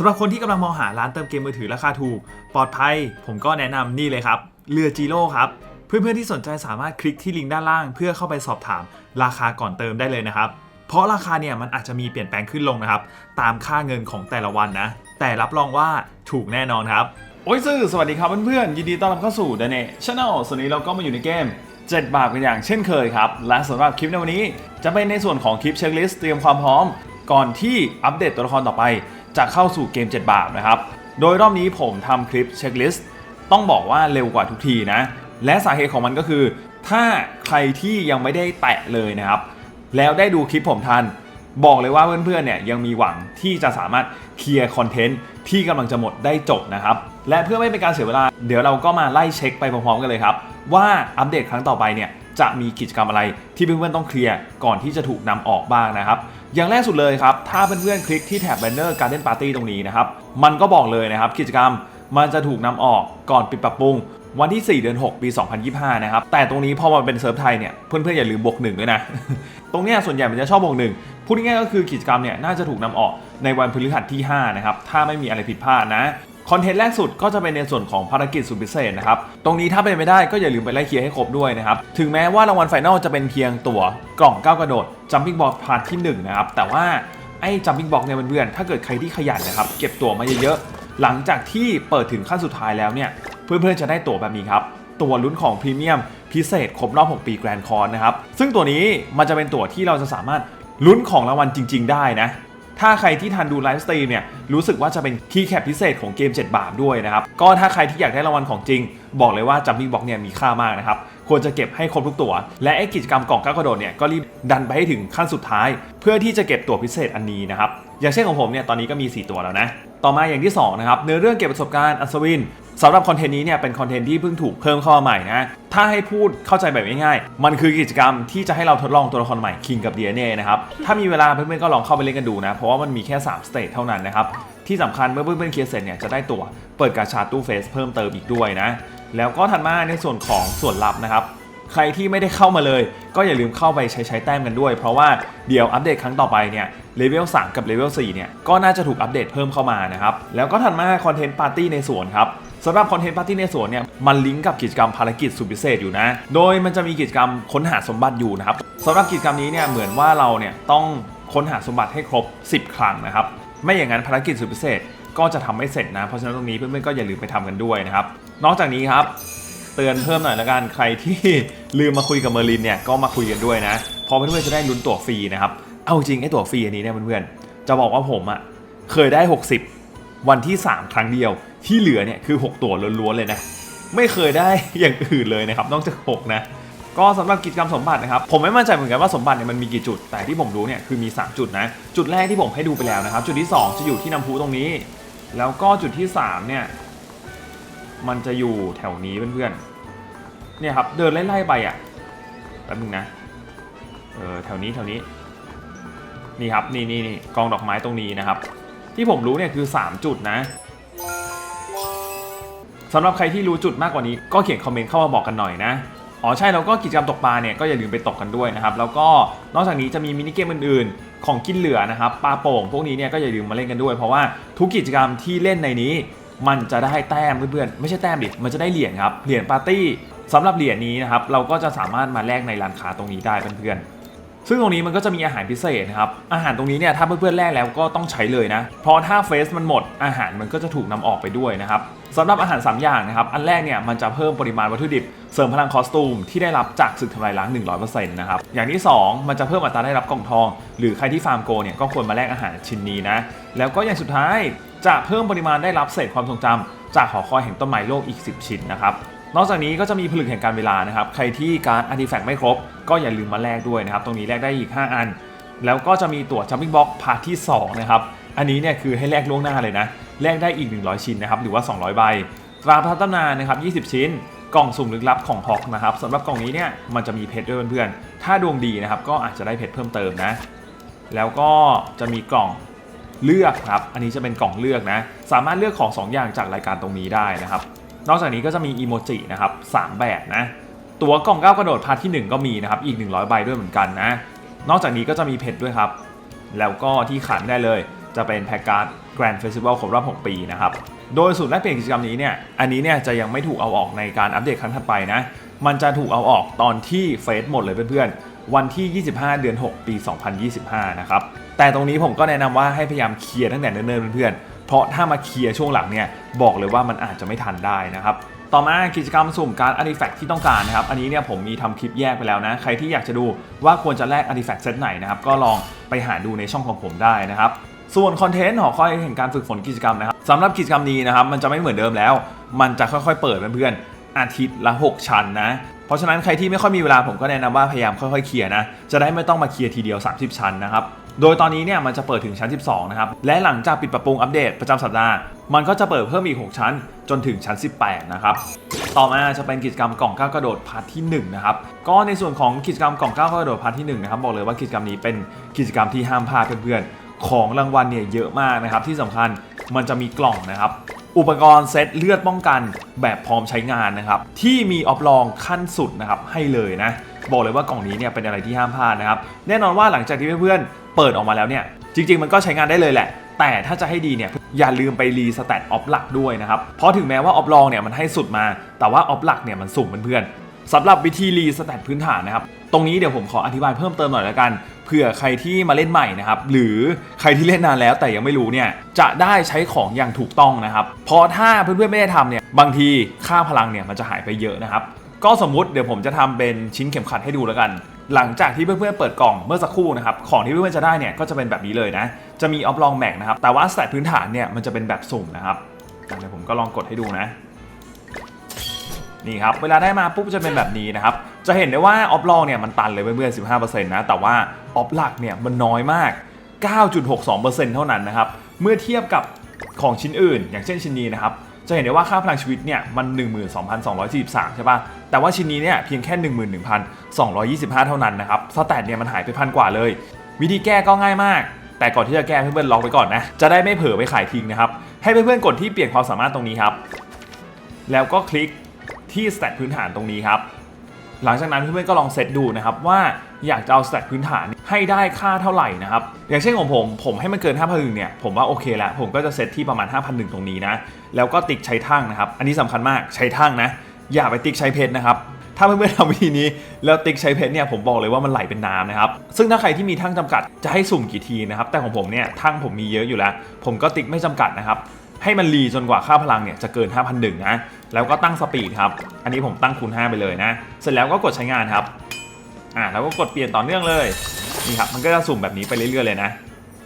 สำหรับคนที่กำลังมองหาร้านเติมเกมมือถือราคาถูก ปลอดภัย ผมก็แนะนำนี่เลยครับ เรือจีโร่ครับ เพื่อนๆที่สนใจสามารถคลิกที่ลิงก์ด้านล่าง เพื่อเข้าไปสอบถามราคาก่อนเติมได้เลยนะครับ เพราะราคาเนี่ยมันอาจจะมีเปลี่ยนแปลงขึ้นลงนะครับ ตามค่าเงินของแต่ละวันนะ แต่รับรองว่าถูกแน่นอนครับ โอ้ยซื่อสวัสดีครับเพื่อนๆ ยินดีต้อนรับเข้าสู่เดเน่ช n แนลส่วนนี้เราก็มาอยู่ในเกม7 บาทกันอย่างเช่นเคยครับ และสำหรับคลิปในวันนี้ จะเป็นในส่วนของคลิปเช็คลิสต์เตรียมความพร้อม ก่อนที่อัปเดตตัวละครต่อไป จะเข้าสู่เกม 7 บาทนะครับ โดยรอบนี้ผมทำคลิปเช็คลิสต์ต้องบอกว่าเร็วกว่าทุกทีนะ และสาเหตุของมันก็คือ ถ้าใครที่ยังไม่ได้แตะเลยนะครับ แล้วได้ดูคลิปผมทัน บอกเลยว่าเพื่อนๆเนี่ยยังมีหวังที่จะสามารถเคลียร์คอนเทนต์ที่กำลังจะหมดได้จบนะครับ และเพื่อไม่เป็นการเสียเวลา เดี๋ยวเราก็มาไล่เช็คไปพร้อมๆกันเลยครับ ว่าอัปเดตครั้งต่อไปเนี่ยจะมีกิจกรรมอะไรที่เพื่อนๆต้องเคลียร์ก่อนที่จะถูกนำออกบ้างนะครับ อย่างแรกสุดเลยครับ ถ้าเพื่อนๆคลิกที่แท็บนเนอร์การเล่นปาร์ตี้ตรงนี้นะครับ มันก็บอกเลยนะครับกิจกรรมมันจะถูกนำออกก่อนปิดปรับปรุง วันที่ 4 เดือน 6 ปี 2025 นะครับ แต่ตรงนี้พอมันเป็นเซิร์ฟไทยเนี่ย เพื่อนๆอย่าลืมบวกหนึ่งด้วยนะ ตรงนี้ส่วนใหญ่มันจะชอบบวกหนึ่งพูดง่ายๆก็คือกิจกรรมเนี่ยน่าจะถูกนำออกในวันพฤหัสที่ 5 นะครับ ถ้าไม่มีอะไรผิดพลาดนะ คอนเทนต์แรกสุดก็จะเป็นในส่วนของภารกิจสุดพิเศษนะครับ ตรงนี้ถ้าเป็นไม่ได้ก็อย่าลืมไปไล่เคลียร์ให้ครบด้วยนะครับ ถึงแม้ว่ารางวัลไฟนอลจะเป็นเพียงตั๋วกล่องก้าวกระโดดจัมปิ้งบอลพาร์ทที่1นะครับ แต่ว่าไอ้จัมปิ้งบ็อกเนี่ยเพื่อนๆถ้าเกิดใครที่ขยันนะครับเก็บตั๋วมาเยอะๆหลังจากที่เปิดถึงขั้นสุดท้ายแล้วเนี่ยเพื่อนๆจะได้ตั๋วแบบนี้ครับตัวลุ้นของพรีเมียมพิเศษครบรอบ 6 ปีแกรนด์คอนนะครับซึ่งตัวนี้มันจะเป็นตั๋วที่เราจะสามารถลุ้นของรางวัลจริง ๆ ได้นะ ถ้าใครที่ทันดูไลฟ์สตรีมเนี่ยรู้สึกว่าจะเป็นคีย์แคปพิเศษของเกม 7 บาทด้วยนะครับ ก็ถ้าใครที่อยากได้รางวัลของจริง บอกเลยว่าจัมมิ่งบ็อกเนี่ยมีค่ามากนะครับ ควรจะเก็บให้ครบทุกตัว และไอ้กิจกรรมกล่องก้าวกระโดดเนี่ยก็รีบดันไปให้ถึงขั้นสุดท้าย เพื่อที่จะเก็บตัวพิเศษอันนี้นะครับอย่างเช่นของผมเนี่ยตอนนี้ก็มี 4 ตัวแล้วนะ ต่อมาอย่างที่สองนะครับเนื้อเรื่องเก็บประสบการณ์อัศวินสำหรับคอนเทนต์นี้เนี่ยเป็นคอนเทนต์ที่เพิ่งถูกเพิ่มเข้ามาใหม่นะ ถ้าให้พูดเข้าใจแบบง่ายๆ มันคือกิจกรรมที่จะให้เราทดลองตัวละครใหม่คิงกับ DNA นะครับ ถ้ามีเวลาเพื่อนๆก็ลองเข้าไปเล่นกันดูนะ เพราะว่ามันมีแค่ 3 สเตจเท่านั้นนะครับ ที่สำคัญเมื่อเพื่อนๆเคลียร์เสร็จเนี่ยจะได้ตัวเปิดกาชาตู้เฟสเพิ่มเติมอีกด้วยนะ แล้วก็ถัดมาในส่วนของส่วนลับนะครับ ใครที่ไม่ได้เข้ามาเลย ก็อย่าลืมเข้าไปใช้ใช้แต้มกันด้วย เพราะว่าเดี๋ยวอัปเดตครั้งต่อไปเนี่ยเลเวล3กับเลเวล4เนี่ยก็น่าจะถูกอัปเดตเพิ่มเข้ามานะครับแล้วก็ถัดมาคอนเทนต์ปาร์ตี้ในสวนครับสำหรับคอนเทนต์ปาร์ตี้ในสวนเนี่ยมันลิงก์กับกิจกรรมภารกิจสุดพิเศษอยู่นะ โดยมันจะมีกิจกรรมค้นหาสมบัติอยู่นะครับสำหรับกิจกรรมนี้เนี่ยเหมือนว่าเราเนี่ยต้องค้นหาสมบัติให้ครบ 10 ครั้งนะครับไม่อย่างนั้นภารกิจสุดพิเศษก็จะทำไม่เสร็จนะ เพราะฉะนั้นตรงนี้เพื่อนๆก็อย่าลืมไปทำกันด้วยนะครับ นอกจากนี้ครับ เตือนเพิ่มหน่อยละกันใครที่ลืมมาคุยกับเมอร์ลินเนี่ยก็มาคุยกันด้วยนะพอเพื่อนๆจะได้ลุ้นตั๋วฟรีนะครับเอาจริงไอ้ตั๋วฟรีอันนี้เนี่ยเพื่อนๆจะบอกว่าผมอะ่ะเคยได้ 60 วันที่ 3 ครั้งเดียว ที่เหลือเนี่ยคือ 6 ตั๋วล้วนๆเลยนะไม่เคยได้อย่างอื่นเลยนะครับนอกจาก 6 นะก็สำหรับกิจกรรมสมบัตินะครับ ผมไม่มั่นใจเหมือนกันว่าสมบัติเนี่ยมันมีกี่จุด แต่ที่ผมรู้เนี่ยคือมี 3 จุดนะ จุดแรกที่ผมให้ดูไปแล้วนะครับ จุดที่ 2 จะอยู่ที่น้ำพุตรงนี้ แล้วก็จุดที่ 3 เนี่ย มันจะอยู่แถวนี้เพื่อนๆ เนี่ยครับเดินไล่ๆไปอะแป๊บนึงนะ เออแถวนี้แถวนี้ นี่ครับนี่นี่นี่กองดอกไม้ตรงนี้นะครับ ที่ผมรู้เนี่ยคือ 3 จุดนะสำหรับใครที่รู้จุดมากกว่านี้ก็เขียนคอมเมนต์เข้ามาบอกกันหน่อยนะอ๋อใช่แล้วก็กิจกรรมตกปลาเนี่ยก็อย่าลืมไปตกกันด้วยนะครับ แล้วก็นอกจากนี้จะมีมินิเกมอื่นๆ ของกินเหลือนะครับปลาโป่งพวกนี้เนี่ยก็อย่าลืมมาเล่นกันด้วย เพราะว่าทุกกิจกรรมที่เล่นในนี้ มันจะได้แต้มเพื่อนๆไม่ใช่แต้มดิมันจะได้เหรียญครับเหรียญปาร์ตี้สำหรับเหรียญนี้นะครับเราก็จะสามารถมาแลกในร้านค้าตรงนี้ได้เพื่อนๆ ซึ่งตรงนี้มันก็จะมีอาหารพิเศษนะครับ อาหารตรงนี้เนี่ยถ้าเพื่อนๆแลกแล้วก็ต้องใช้เลยนะ เพราะถ้าเฟสมันหมดอาหารมันก็จะถูกนำออกไปด้วยนะครับสำหรับอาหาร 3 อย่างนะครับ อันแรกเนี่ยมันจะเพิ่มปริมาณวัตถุดิบ เสริมพลังคอสตูมที่ได้รับจากศึกทำลายล้าง 100%นะครับ อย่างที่ 2 มันจะเพิ่มอัตราได้รับกล่องทอง หรือใครที่ฟาร์มโกเนี่ยก็ควรมาแลกอาหารชิ้นนี้นะ แล้วก็อย่างสุดท้ายจะเพิ่มปริมาณได้รับเศษความทรงจำจากหอคอยแห่งต้นไม้โลกอีก 10 ชิ้นนะครับ นอกจากนี้ก็จะมีผลึกแห่งการเวลานะครับ ใครที่การอาร์ติแฟกต์ไม่ครบ ก็อย่าลืมมาแลกด้วยนะครับ ตรงนี้แลกได้อีก 5 อัน แล้วก็จะมีตั๋วจัมปิ้งบ็อกพาร์ทที่ 2 นะครับ อันนี้เนี่ยคือให้แลกล่วงหน้าเลยนะ แลกได้อีก 100 ชิ้นนะครับ หรือว่า 200 ใบ ตราพัฒนานะครับ 20 ชิ้น กล่องสุ่มลึกลับของฮอกนะครับสำหรับกล่องนี้เนี่ยมันจะมีเพชรด้วยเพื่อนๆ ถ้าดวงดีนะครับก็อาจจะได้เพชรเพิ่มเติมนะ แล้วก็จะมีกล่องเลือกครับ อันนี้จะเป็นกล่องเลือกนะ สามารถเลือกของ 2 อย่างจากรายการตรงนี้ได้นะครับ นอกจากนี้ก็จะมีอีโมจินะครับ3แบบนะ ตัวกล่องก้าวกระโดดพาร์ทที่ 1 ก็มีนะครับอีก 100 ใบด้วยเหมือนกันนะ นอกจากนี้ก็จะมีเพชรด้วยครับ แล้วก็ที่ขาดได้เลย จะเป็นแพ็กการ์ด Grand Festival ครบรอบ 6 ปีนะครับ โดยสูตรแลกเปลี่ยนกิจกรรมนี้เนี่ย อันนี้เนี่ยจะยังไม่ถูกเอาออกในการอัปเดตครั้งถัดไปนะ มันจะถูกเอาออกตอนที่เฟสหมดเลยเพื่อนๆ วันที่ 25 เดือน 6 ปี 2025 นะครับ แต่ตรงนี้ผมก็แนะนำว่าให้พยายามเคลียร์ตั้งแต่เนิ่นๆเพื่อนๆ เพราะถ้ามาเคลียร์ช่วงหลังเนี่ยบอกเลยว่ามันอาจจะไม่ทันได้นะครับต่อมากิจกรรมสุ่มการ์ดอาร์ติแฟกที่ต้องการนะครับ อันนี้เนี่ยผมมีทำคลิปแยกไปแล้วนะ ใครที่อยากจะดูว่าควรจะแลกอาร์ติแฟกเซตไหนนะครับ ก็ลองไปหาดูในช่องของผมได้นะครับ ส่วนคอนเทนต์หอคอยแห่งการฝึกฝนกิจกรรมนะครับสำหรับกิจกรรมนี้นะครับ มันจะไม่เหมือนเดิมแล้ว มันจะค่อยๆ เปิดเพื่อนๆอาทิตย์ละ 6 ชั้นนะ เพราะฉะนั้นใครที่ไม่ค่อยมีเวลาผมก็แนะนำว่าพยายามค่อยๆเคลียร์นะ จะได้ไม่ต้องมาเคลียร์ทีเดียว 30 ชั้นนะครับ โดยตอนนี้เนี่ยมันจะเปิดถึงชั้น 12 นะครับ และหลังจากปิดปรับปรุงอัปเดตประจำสัปดาห์ มันก็จะเปิดเพิ่มอีก 6 ชั้นจนถึงชั้น 18 นะครับ ต่อมาจะเป็นกิจกรรมกล่องก้าวกระโดดพาร์ทที่ 1 นะครับ ก็ในส่วนของกิจกรรมกล่องก้าวกระโดดพาร์ทที่1นะครับบอกเลยว่ากิจกรรมนี้เป็นกิจกรรมที่ห้ามพลาดเพื่อนๆของรางวัลเนี่ยเยอะมากนะครับที่สำคัญมันจะมีกล่องนะครับอุปกรณ์เซตเลือดป้องกันแบบพร้อมใช้งานนะครับที่มีออฟลองขั้นสุดนะครับให้เลยนะ บอกเลยว่ากล่องนี้เนี่ยเป็นอะไรที่ห้ามพลาดนะครับ แน่นอนว่าหลังจากที่เพื่อนๆเปิดออกมาแล้วเนี่ย จริง ๆ มันก็ใช้งานได้เลยแหละ แต่ถ้าจะให้ดีเนี่ยอย่าลืมไปรีสแตทออฟหลักด้วยนะครับ เพราะถึงแม้ว่าออฟลองเนี่ยมันให้สุดมา แต่ว่าออฟหลักเนี่ยมันสุ่มเพื่อนๆสำหรับวิธีรีสแตทพื้นฐานนะครับ ตรงนี้เดี๋ยวผมขออธิบายเพิ่มเติมหน่อยละกัน เผื่อใครที่มาเล่นใหม่นะครับ หรือใครที่เล่นนานแล้วแต่ยังไม่รู้เนี่ย จะได้ใช้ของอย่างถูกต้องนะครับเพราะถ้าเพื่อนๆไม่ได้ทำเนี่ย บางทีค่าพลังเนี่ยมันจะหายไปเยอะนะครับ ก็สมมุติเดี๋ยวผมจะทำเป็นชิ้นเข็มขัดให้ดูแล้วกัน หลังจากที่เพื่อนๆเปิดกล่องเมื่อสักครู่นะครับของที่เพื่อนๆจะได้เนี่ยก็จะเป็นแบบนี้เลยนะ จะมีออฟลองแม็กนะครับแต่ว่าสแตทพื้นฐานเนี่ยมันจะเป็นแบบสุ่มนะครับเดี๋ยวผมก็ลองกดให้ดูนะนี่ครับเวลาได้มาปุ๊บจะเป็นแบบนี้นะครับ จะเห็นได้ว่าออฟลองเนี่ยมันตันเลยเพื่อนๆ 15%นะ แต่ว่าออฟหลักเนี่ยมันน้อยมาก 9.62%เท่านั้นนะครับ เมื่อเทียบกับของชิ้นอื่น อย่างเช่นชิ้นนี้นะครับ จะเห็นได้ว่าค่าพลังชีวิตเนี่ยมัน 12,243 ใช่ป่ะ แต่ว่าชิ้นนี้เนี่ยเพียงแค่ 11,225 เท่านั้นนะครับ สแตทเนี่ยมันหายไปพันกว่าเลย วิธีแก้ก็ง่ายมาก แต่ก่อนที่จะแก้เพื่อนๆล็องไปก่อนนะ จะได้ไม่เผลอไปขายทิ้งนะครับ ให้เพื่อนๆกดที่เปลี่ยนความสามารถตรงนี้ครับ แล้วก็คลิกที่สแตทพื้นฐานตรงนี้ครับ หลังจากนั้นเพื่อนๆก็ลองเซตดูนะครับว่าอยากจะเอาสแตทพื้นฐานให้ได้ค่าเท่าไหร่นะครับ อย่างเช่นของผม ผมให้มันเกิน 5 0 0 1เนี่ย ผมว่าโอเคแล้ว ผมก็จะเซตที่ประมาณ 5 0 0 1 ตรงนี้นะ แล้วก็ติ๊กใช้ทั่งนะครับ อันนี้สำคัญมากใช้ทั่งนะ อย่าไปติ๊กใช้เพชรนะครับถ้าเพื่อนๆทำวิธีนี้แล้วติ๊กใช้เพชรเนี่ยผมบอกเลยว่ามันไหลเป็นน้ำนะครับ ซึ่งถ้าใครที่มีทั่งจำกัดจะให้สุ่มกี่ทีนะครับ แต่ของผมเนี่ยทั่งผมมีเยอะอยู่แล้ว ผมก็ติ๊กไม่จำกัดนะครับให้มันรีจนกว่าค่าพลังเนี่ยจะเกิน 5,001นะแล้วก็ตั้งสปีดครับ อันนี้ผมตั้งคูณ5ไปเลยนะ เสร็จแล้วก็กดใช้งานครับอ่าแล้วก็กดเปลี่ยนต่อเนื่องเลยนี่ครับมันก็จะสุ่มแบบนี้ไปเรื่อยๆเลยนะ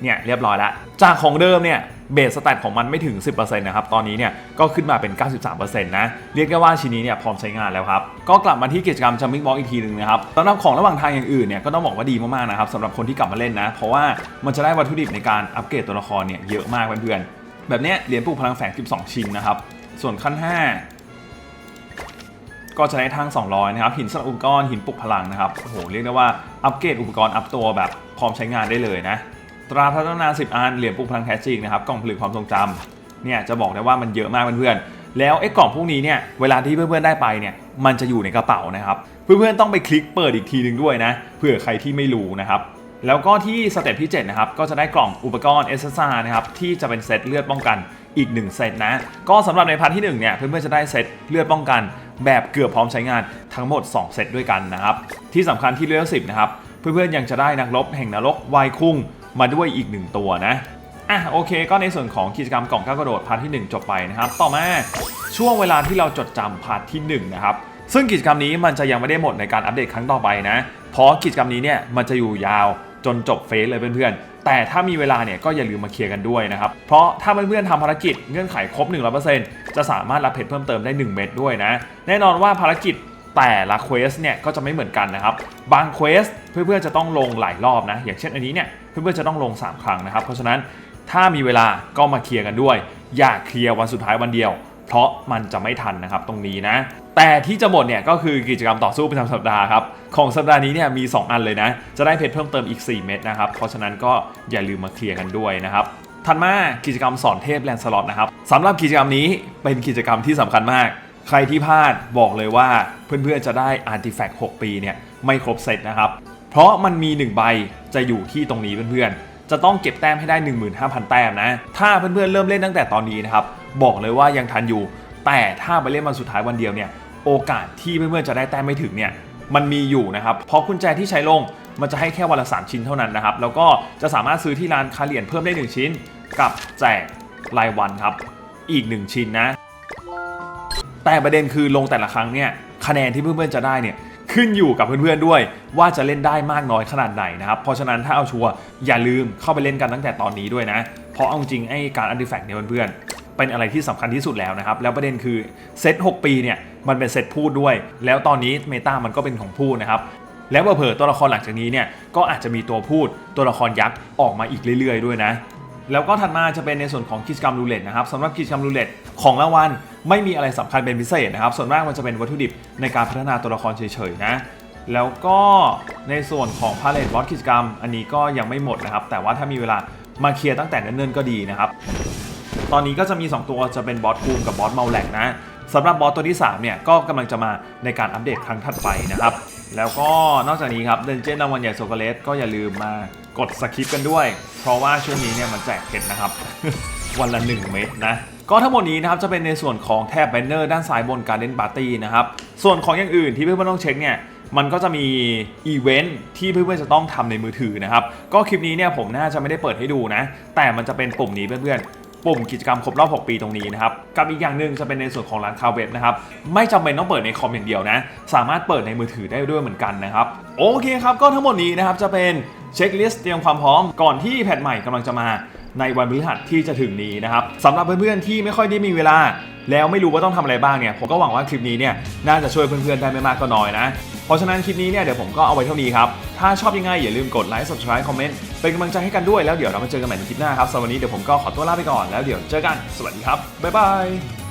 เนี่ยเรียบร้อยแล้ว จากของเดิมเนี่ยเบสสแตทของมันไม่ถึง 10%นะครับ ตอนนี้เนี่ยก็ขึ้นมาเป็น 93%นะ เรียกได้ว่าชิ้นนี้เนี่ยพร้อมใช้งานแล้วครับ ก็กลับมาที่กิจกรรมจัมมิ่งบ็อกอีกทีหนึ่งนะครับสำหรับของระหว่างทางอย่างอื่นเนี่ยก็ต้องบอกว่าดีมากๆนะครับสำหรับคนที่กลับมาเล่นนะ เพราะว่ามันจะได้วัตถุดิบในการอัปเกรดตัวละครเนี่ยเยอะมากเพื่อนๆ แบบเนี้ยเหรียญปลูกพลังแฝง 12 ชิ้นนะครับ ส่วนขั้น 5 ก็จะได้ทั้ง200 นะครับ หินสลับอุปกรณ์หินปลุกพลังนะครับ โอ้โห เรียกได้ว่าอัปเกรดอุปกรณ์อัพตัวแบบพร้อมใช้งานได้เลยนะ ตราพัฒนา 10 อัน เหรียญปลุกพลังแท้จริงนะครับกล่องผลึกความทรงจำเนี่ยจะบอกได้ว่ามันเยอะมากเพื่อนๆแล้วไอ้กล่องพวกนี้เนี่ยเวลาที่เพื่อนๆได้ไปเนี่ยมันจะอยู่ในกระเป๋านะครับเพื่อนๆต้องไปคลิกเปิดอีกทีหนึ่งด้วยนะเผื่อใครที่ไม่รู้นะครับแล้วก็ที่สเต็ปที่7นะครับก็จะได้กล่องอุปกรณ์ SSR นะครับที่จะเป็นเซตเลือดป้องกันอีก 1 เซตนะ ก็สำหรับในพาร์ทที่1เนี่ยเพื่อนๆจะได้เซตเลือดป้องกัน แบบเกือบพร้อมใช้งานทั้งหมด 2 เซตด้วยกันนะครับที่สำคัญที่เลเวล10นะครับเพื่อนๆยังจะได้นักรบแห่งนรกวายคุ้ง มาด้วยอีก 1 ตัวนะอะโอเค ก็ในส่วนของกิจกรรมกล่องก้าวกระโดดพาร์ทที่ 1 จบไปนะครับ ต่อมาช่วงเวลาที่เราจดจำพาร์ทที่1นะครับซึ่งกิจกรรมนี้มันจะยังไม่ได้หมดในการอัปเดตครั้งต่อไปนะ เพราะกิจกรรมนี้เนี่ยมันจะอยู่ยาวจนจบเฟสเลยเพื่อนๆ แต่ถ้ามีเวลาเนี่ยก็อย่าลืมมาเคลียร์กันด้วยนะครับ เพราะถ้าเพื่อนๆทำภารกิจเงื่อนไขครบ 100%จะสามารถรับเพชรเพิ่มเติมได้ 1 เม็ดด้วยนะ แน่นอนว่าภารกิจแต่ละเควสเนี่ยก็จะไม่เหมือนกันนะครับ บางเควสเพื่อนๆจะต้องลงหลายรอบนะ อย่างเช่นอันนี้เนี่ย เพื่อนๆจะต้องลง 3 ครั้งนะครับ เพราะฉะนั้นถ้ามีเวลาก็มาเคลียร์กันด้วย อย่าเคลียร์วันสุดท้ายวันเดียว เพราะมันจะไม่ทันนะครับตรงนี้นะ แต่ที่จะหมดเนี่ยก็คือกิจกรรมต่อสู้ประจำสัปดาห์ครับของสัปดาห์นี้เนี่ยมี 2 อันเลยนะ จะได้เพชรเพิ่มเติมอีก 4 เม็ดนะครับเพราะฉะนั้นก็อย่าลืมมาเคลียร์กันด้วยนะครับถัดมากิจกรรมสอนเทพแลนสล็อตนะครับสำหรับกิจกรรมนี้เป็นกิจกรรมที่สำคัญมาก ใครที่พลาดบอกเลยว่าเพื่อนๆจะได้อาร์ติแฟกต์6ปีเนี่ยไม่ครบเซตนะครับ เพราะมันมี 1 ใบจะอยู่ที่ตรงนี้เพื่อนๆ จะต้องเก็บแต้มให้ได้ 15,000 แต้มนะ ถ้าเพื่อนๆเริ่มเล่นตั้งแต่ตอนนี้นะครับ บอกเลยว่ายังทันอยู่ แต่ถ้าไปเล่นวันสุดท้ายวันเดียวเนี่ย โอกาสที่เพื่อนๆจะได้แต้มไม่ถึงเนี่ย มันมีอยู่นะครับ เพราะกุญแจที่ใช้ลงมันจะให้แค่วันละ 3 ชิ้นเท่านั้นนะครับ แล้วก็จะสามารถซื้อที่ร้านคาเหรียญเพิ่มได้ 1 ชิ้น กับแจกรายวันครับ อีก 1 ชิ้นนะ แต่ประเด็นคือลงแต่ละครั้งเนี่ย คะแนนที่เพื่อนๆจะได้เนี่ย ขึ้นอยู่กับเพื่อนๆด้วย ว่าจะเล่นได้มากน้อยขนาดไหนนะครับ เพราะฉะนั้นถ้าเอาชัวร์อย่าลืมเข้าไปเล่นกันตั้งแต่ตอนนี้ด้วยนะ เพราะเอาจริงไอ้การอันดิแฟกเนี่ยเพื่อนๆเป็นอะไรที่สำคัญที่สุดแล้วนะครับ แล้วประเด็นคือเซต6 ปีเนี่ยมันเป็นเซตพูดด้วย แล้วตอนนี้เมตามันก็เป็นของพูดนะครับแล้วเผลอตัวละครหลังจากนี้เนี่ยก็อาจจะมีตัวพูดตัวละครยักษ์ออกมาอีกเรื่อยๆ ด้วยนะ แล้วก็ถัดมาจะเป็นในส่วนของกิจกรรมรูเล็ตนะครับสำหรับกิจกรรมรูเล็ตของรางวัลไม่มีอะไรสำคัญเป็นพิเศษนะครับ ส่วนมากมันจะเป็นวัตถุดิบในการพัฒนาตัวละครเฉยๆนะแล้วก็ในส่วนของพาเลตบอสกิจกรรม อันนี้ก็ยังไม่หมดนะครับ แต่ว่าถ้ามีเวลามาเคลียร์ตั้งแต่เนิ่นๆก็ดีนะครับ ตอนนี้ก็จะมี 2 ตัวจะเป็นบอสคูมกับบอสเมาแลกนะสำหรับบอสตัวที่ 3 เนี่ย ก็กำลังจะมาในการอัปเดตครั้งถัดไปนะครับ แล้วก็นอกจากนี้ครับเดนเจนรางวัลใหญ่โซกเลสก็อย่าลืมมากดสคิปกันด้วย เพราะว่าช่วงนี้เนี่ยมันแจกเพชรนะครับ วันละ 1 เม็ดนะ ก็ทั้งหมดนี้นะครับจะเป็นในส่วนของแทบแบนเนอร์ด้านซ้ายบนการเล่นปาร์ตี้นะครับ ส่วนของอย่างอื่นที่เพื่อนๆต้องเช็คเนี่ยมันก็จะมีอีเวนท์ที่เพื่อนๆจะต้องทำในมือถือนะครับ ก็คลิปนี้เนี่ยผมน่าจะไม่ได้เปิดให้ดูนะ แต่มันจะเป็นปุ่มนี้เพื่อนๆ ปุ่มกิจกรรมครบรอบ 6 ปีตรงนี้นะครับ กับอีกอย่างหนึ่งจะเป็นในส่วนของร้านคาเว็บนะครับ ไม่จำเป็นต้องเปิดในคอมอย่างเดียวนะ สามารถเปิดในมือถือได้ด้วยเหมือนกันนะครับ โอเคครับ ก็ทั้งหมดนี้นะครับจะเป็นเช็คลิสต์เตรียมความพร้อมก่อนที่แพทใหม่กำลังจะมาในวันพฤหัสที่จะถึงนี้นะครับสำหรับเพื่อนๆที่ไม่ค่อยได้มีเวลา แล้วไม่รู้ว่าต้องทำอะไรบ้างเนี่ยผมก็หวังว่าคลิปนี้เนี่ยน่าจะช่วยเพื่อนๆได้ไม่มากก็น้อยนะเพราะฉะนั้นคลิปนี้เนี่ยเดี๋ยวผมก็เอาไว้เท่านี้ครับ ถ้าชอบยังไงอย่าลืมกดไลค์ subscribe คอมเมนต์เป็นกำลังใจให้กันด้วยแล้วเดี๋ยวเรามาเจอกันใหม่ในคลิปหน้าครับสำหรับวันนี้เดี๋ยวผมก็ขอตัวลาไปก่อนแล้วเดี๋ยวเจอกันสวัสดีครับบ๊ายบาย